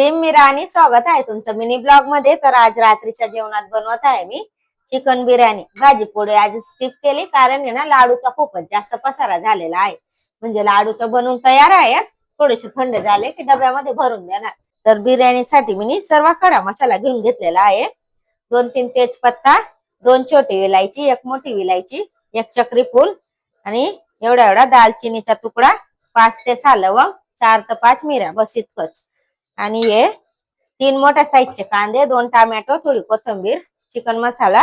भीम मी स्वागत आहे तुमचं मिनी ब्लॉगमध्ये. तर आज रात्रीच्या जेवणात बनवत आहे मी चिकन बिर्याणी. भाजी पोळी आज स्किप केली कारण आहे ना लाडूचा खूपच जास्त पसारा झालेला आहे. म्हणजे लाडू तर बनवून तयार आहे. थोडेसे थंड झाले की डब्यामध्ये भरून देणार. तर बिर्याणीसाठी मी सर्व खडा मसाला घेऊन घेतलेला आहे. दोन तीन तेजपत्ता दोन छोटी विलायची एक मोठी विलायची एक चक्री फूल आणि एवढा एवढा दालचिनीचा तुकडा पाच ते सहा लवंग चार ते पाच मिऱ्या बस इतकंच. आणि हे तीन मोठ्या साईजचे कांदे दोन टोमॅटो थोडी कोथिंबीर चिकन मसाला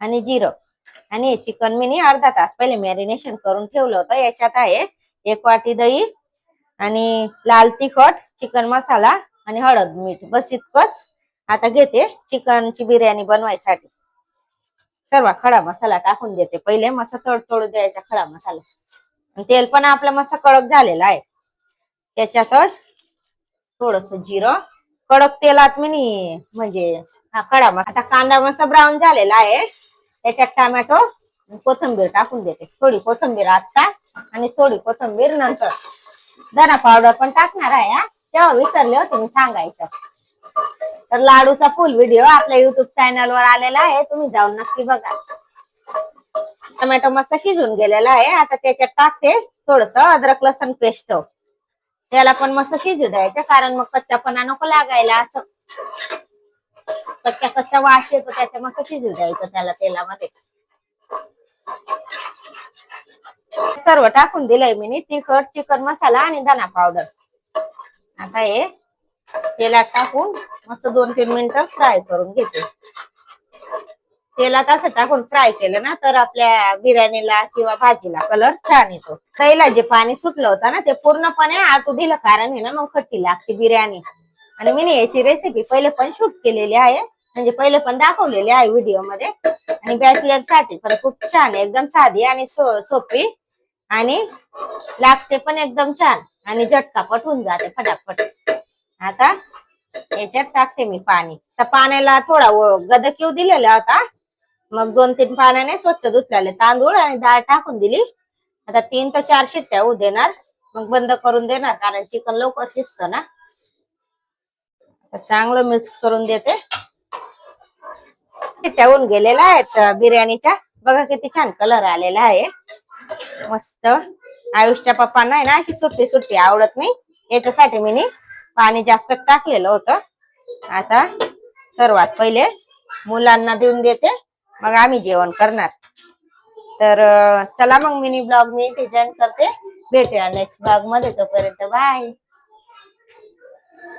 आणि जिरं. आणि हे चिकन मी अर्धा तास पहिले मॅरिनेशन करून ठेवलं होतं. याच्यात आहे एक वाटी दही आणि लाल तिखट चिकन मसाला आणि हळद मीठ. बस इतकंच. आता घेते चिकनची बिर्याणी बनवायसाठी. सर्व खडा मसाला टाकून देते. पहिले मस्त तडतडू द्यायचा खडा मसाला. आणि तेल पण आपलं मसा कडक झालेलं आहे. त्याच्यातच थोडस जिरं कडक तेलात मी नी म्हणजे हा कडा आता कांदा मस्त ब्राऊन झालेला आहे. त्याच्यात टोमॅटो कोथंबीर कोथिंबीर टाकून देते. थोडी कोथिंबीर आता आणि थोडी कोथिंबीर नंतर. धना पावडर पण टाकणार आहे तेव्हा विसरले होते मी सांगायचं. तर लाडूचा फुल व्हिडिओ आपल्या युट्यूब चॅनल वर आलेला आहे. तुम्ही जाऊन नक्की बघा. टोमॅटो मस्त शिजून गेलेला आहे. आता त्याच्यात टाकते थोडस अद्रक लसण पेस्ट. त्याला पण मस्त शिजू द्यायचं कारण मग कच्चापणा नको लागायला असं. कच्चा कच्चा वास येतो त्याच्या मस्त शिजू द्यायचं त्याला तेलामध्ये. सर्व टाकून दिलंय मी तिखट चिकन मसाला आणि धना पावडर आता हे तेलात टाकून मस्त दोन तीन मिनिटं फ्राय करून घेते. तेलात असं टाकून फ्राय केलं ना तर आपल्या बिर्याणीला किंवा भाजीला कलर छान येतो. कैला जे पाणी सुटलं होतं ना ते पूर्णपणे आटू दिलं कारण हे ना मग खट्टी लागते बिर्याणी. आणि मी याची रेसिपी पहिले पण शूट केलेली आहे. म्हणजे पहिले पण दाखवलेली आहे व्हिडिओमध्ये. आणि बॅचलरसाठी पण खूप छान आहे एकदम साधी आणि सो- सोपी. आणि लागते पण एकदम छान. आणि झटका होऊन जाते फटाफट. आता याच्यात टाकते मी पाणी. तर पाण्याला थोडा गदक येऊ दिलेला होता. मग दोन तीन पाण्याने स्वच्छ धुतलेले तांदूळ आणि डाळ टाकून दिली. आता तीन ते चार शिट्ट्या होऊ देणार. मग बंद करून देणार कारण चिकन लवकर शिजत ना. चांगलं मिक्स करून देते. शिट्ट्या होऊन गेलेल्या आहेत बिर्याणीच्या. बघा किती छान कलर आलेला आहे. मस्त. आयुषच्या पप्पांना आहे ना अशी सुट्टी सुट्टी आवडत नाही. याच्यासाठी मी पाणी जास्त टाकलेलं होतं. आता सर्वात पहिले मुलांना देऊन देते. मग आम्ही जेवण करणार. तर चला मग मिनी ब्लॉग मी इथे जॉईन करते. भेटूया नेक्स्ट ब्लॉगमध्ये तोपर्यंत बाय.